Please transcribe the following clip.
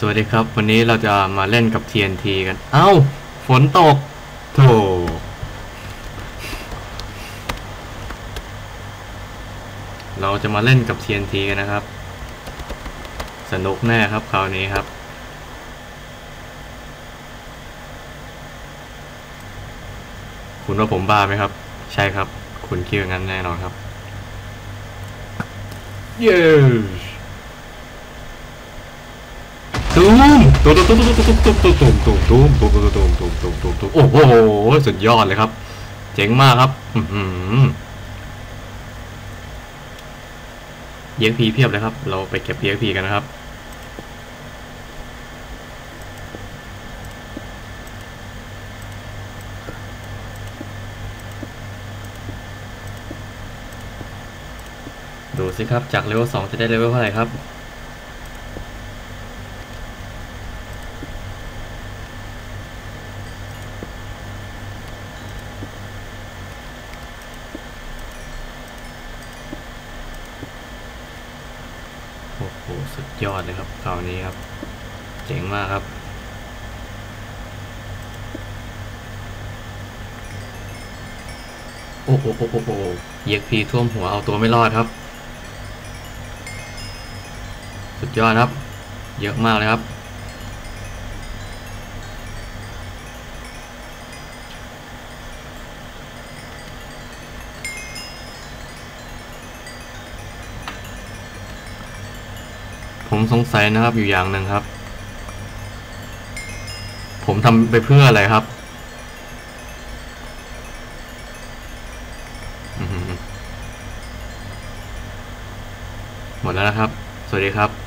สวัสดีครับ วันนี้เราจะมาเล่นกับ TNT กัน เอ้า ฝนตก โถ เราจะมาเล่นกับ TNT กันนะครับ สนุกแน่ครับ คราวนี้ครับ คุณว่าผมบ้าไหมครับ ใช่ครับ คุณคิดอย่างนั้นแน่นอนครับ เย้ ตูมตูมตูมตูมตูมตูมตูมตูมตูมตูมตูมตูมตูมตูมตูมตูมโอ้โหสุดยอดเลยครับ เจ๋งมากครับอือหือเย็กพีเพียบเลยครับ เราไปเก็บเย็กพีกันนะครับดูสิครับ จากเลเวลสองจะได้เลเวลเท่าไหร่ครับ โอ้โหสุดยอดเลยครับคราวนี้ครับ เจ๋งมากครับ โอ้โหโอ้โหโอ้โหเย็กพีท่วมหัวเอาตัวไม่รอดครับ สุดยอดครับ เยอะมากเลยครับ ผมสงสัยนะครับอยู่อย่างหนึ่งครับ ผมทำไปเพื่ออะไรครับหมดแล้วนะครับ สวัสดีครับ